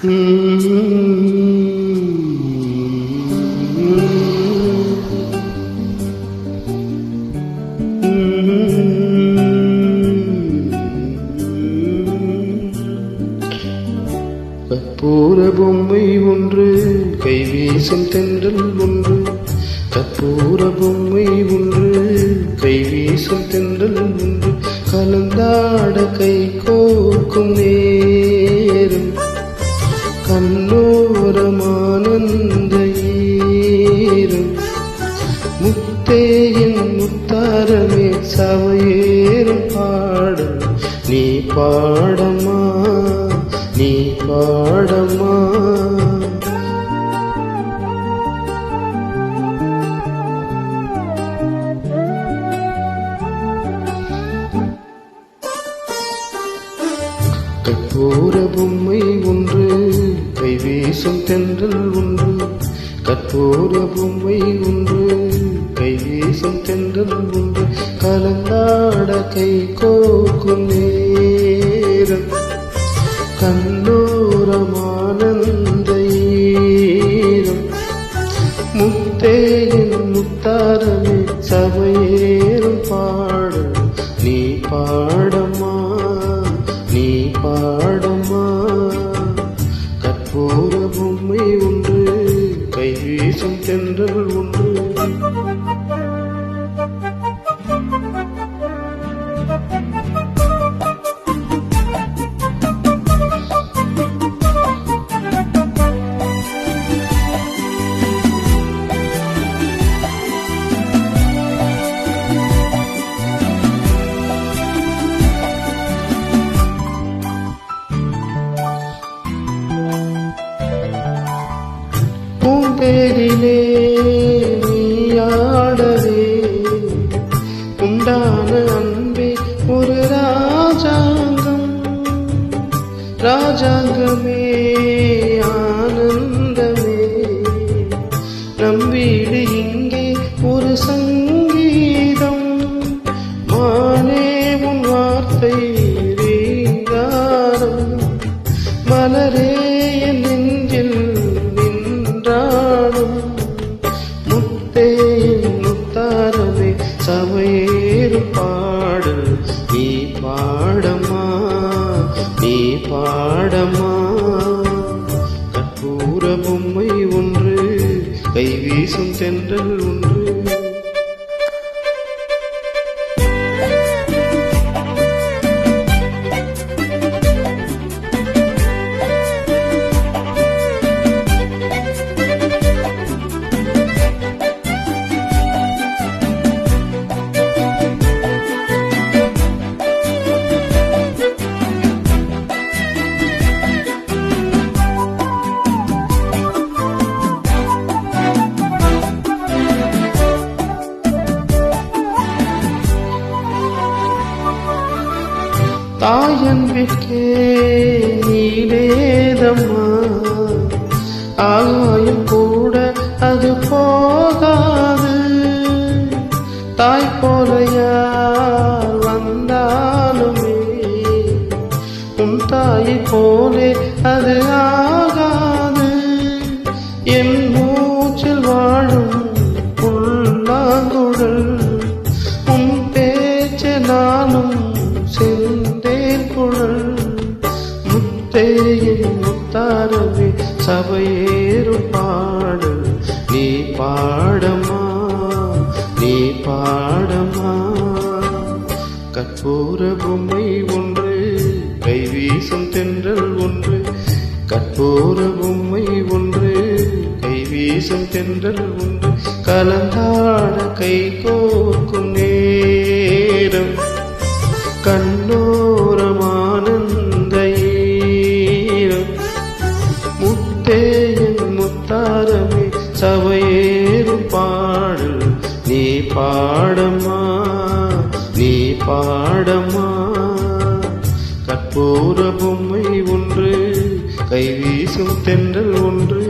கற்பூர பொம்மை ஒன்று கைவீசும் தென்றல் ஒன்று. கற்பூர பொம்மை ஒன்று கைவீசும் தென்றல் ஒன்று. கலந்தாட கை கோக்கும் நே தேயின் முத்தாரமே சவையேறும் பாடல் நீ பாடமா நீ பாடமா கற்பூர பொம்மை ஒன்று கை வீசும் தென்றல் ஒன்று. கற்பூர பொம்மை ஒன்று கைவீசும் தென்றல் ஒன்று கலந்தாட கை கோக்கும் நேரம். கண்ணோரமானந்த ஈரம். முத்தேயின் முத்தாரமே சபையேறும் பாடு நீ பாடமா நீ பாடமா கற்போர பொம்மை ஒன்று கைவீசும் தென்றல் ஒன்று பேரிலே நீயாடவே. உண்டான அன்பே ஒரு ராஜாங்கம். ராஜாங்கமே ஆனந்தமே. நம் வீடு இங்கே ஒரு சங்கீதம். மானே உன் வார்த்தை ரீங்காரம் மலரே சமையேறு பாடு. நீ பாடமா? நீ பாடமா? கற்பூர பொம்மை ஒன்று கைவீசும் தென்றல் ஒன்று தாயன்பிற்கே நீடேதம்மா ஆகாயம் கூட அது போகாது. தாய் போல யார் வந்தாலுமே உன் தாயை போ முத்தேயின் முத்தாரவே சபையேறும் பாடு நீ பாடமா? நீ பாடமா? கற்பூர பொம்மை ஒன்று கைவீசும் தென்றல் ஒன்று. கற்பூர பொம்மை ஒன்று கைவீசும் தென்றல் ஒன்று. கலந்தாட கை கோக்கும் நேரம். கண்ணோரமானந்த முத்தாரமே சபையேறும் பாடல். நீ பாடமா? நீ பாடமா? கற்பூர பொம்மை ஒன்று கைவீசும் தென்றல் ஒன்று